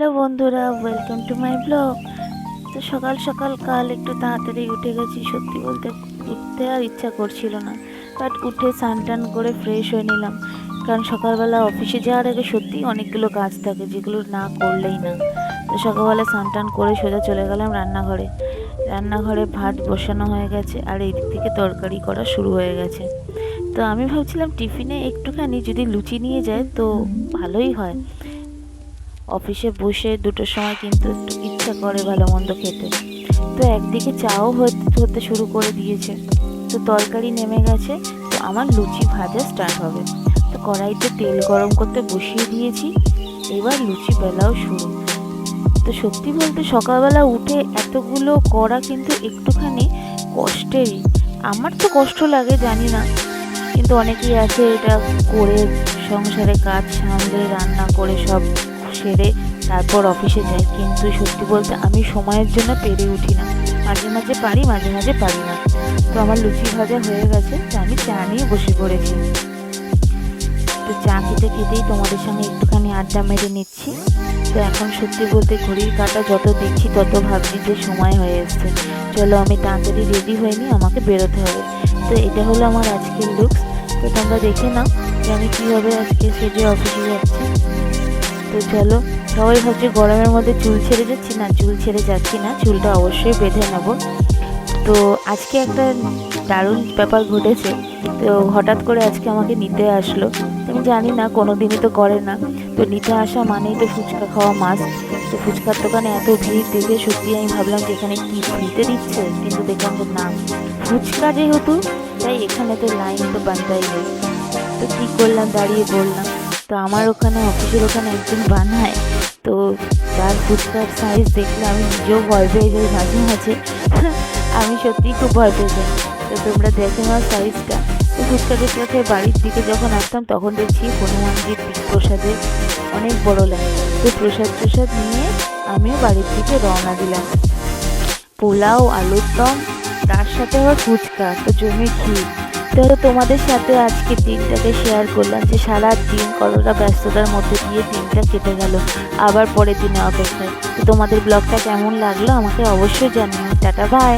Hello বন্ধুরা welcome to my blog তো সকাল সকাল কাল একটু তাড়াতাড়ি উঠে গেছি, সত্যি বলতে উঠতে আর ইচ্ছা করছিল না। বাট উঠে স্নান টান করে ফ্রেশ হয়ে নিলাম। কারণ সকালবেলা অফিসে যাওয়ার আগে সত্যিই অনেকগুলো কাজ থাকে যেগুলো না করলেই না। তো সকালবেলা স্নান টান করে সোজা চলে গেলাম রান্নাঘরে। রান্নাঘরে ভাত বসানো হয়ে গেছে আর এই দিক থেকে তরকারি করা শুরু হয়ে গেছে। তো আমি ভাবছিলাম টিফিনে একটুখানি যদি লুচি নিয়ে যায় তো ভালোই হয়। অফিসে বসে দুটোর সময় কিন্তু একটু ইচ্ছা করে ভালো মন্দ খেতে। তো একদিকে চাও হতে শুরু করে দিয়েছে। তো তরকারি নেমে গেছে, তো আমার লুচি ভাজা স্টার্ট হবে। তো কড়াইতে তেল গরম করতে বসিয়ে দিয়েছি, এবার লুচি বেলাও শুরু। তো সত্যি বলতে সকালবেলা উঠে এতগুলো করা কিন্তু একটুখানি কষ্টেরই। আমার তো কষ্ট লাগে, জানি না। কিন্তু অনেকেই আছে এটা করে সংসারে কাজ সামলে, রান্না করে সব সেরে তারপর অফিসে যাই। কিন্তু সত্যি বলতে আমি সময়ের জন্য পেরে উঠি না। মাঝে মাঝে পারি, মাঝে মাঝে পারি না। তো আমার লুচি ভাজা হয়ে গেছে, তো আমি চা নিয়ে বসে পড়েছি। তো চা খেতে খেতেই তোমাদের সঙ্গে একটুখানি আড্ডা মেরে নিচ্ছি। তো এখন সত্যি বলতে ঘড়ির কাটা যত দেখছি, তত ভাবছি যে সময় হয়ে এসছে। চলো আমি তাড়াতাড়ি রেডি হয়ে নিই, আমাকে বেরোতে হবে। তো এটা হলো আমার আজকের লুকস। তো তোমরা দেখে নাও যে আমি কীভাবে আজকে সেজে অফিসে যাচ্ছি। তো চলো, সবাই ভাবছি গরমের মধ্যে চুল ছেড়ে যাচ্ছি না, চুল ছেড়ে যাচ্ছি না, চুলটা অবশ্যই বেঁধে নেব। তো আজকে একটা দারুণ ব্যাপার ঘটেছে, তো হঠাৎ করে আজকে আমাকে নিতে আসলো। আমি জানি না কোনো দিনই তো করে না। তো নিতে আসা মানেই তো ফুচকা খাওয়া মাছ তো ফুচকার দোকানে এত ভিড় দেখে সত্যি আমি ভাবলাম যে এখানে কি ফ্রিতে দিচ্ছে, কিন্তু দেখলাম যে না, ফুচকা যেহেতু, তাই এখানে তো লাইন তো বান্ধাই নেই। তো কী করলাম, দাঁড়িয়ে বললাম। তো আমার ওখানে, অফিসের ওখানে একজন বানায়। তো তার ফুচকার সাইজ দেখলে আমি নিজেও ভয় পেয়ে যাই, মাঝে মাঝে। আমি সত্যিই খুব ভয় পেয়ে যাই। তো তোমরা দেখে নাও সাইজটা তো ফুচকাকে সাথে বাড়ির দিকে যখন আসতাম, তখন দেখছি হনুমানজির প্রসাদের অনেক বড় লাইন তো প্রসাদ প্রসাদ নিয়ে আমিও বাড়ির দিকে রওনা দিলাম। পোলাও আলুর দম তার সাথে আবার ফুচকা, তো জমি ক্ষীর। তো তোমাদের সাথে আজকে দিনটাকে শেয়ার করলাম যে সারা দিন কতটা ব্যস্ততার মধ্যে দিয়ে দিনটা কেটে গেল, আবার পরের দিনে অপেক্ষায়। তো তোমাদের ব্লগটা কেমন লাগল আমাকে অবশ্যই জানিও। Tata bye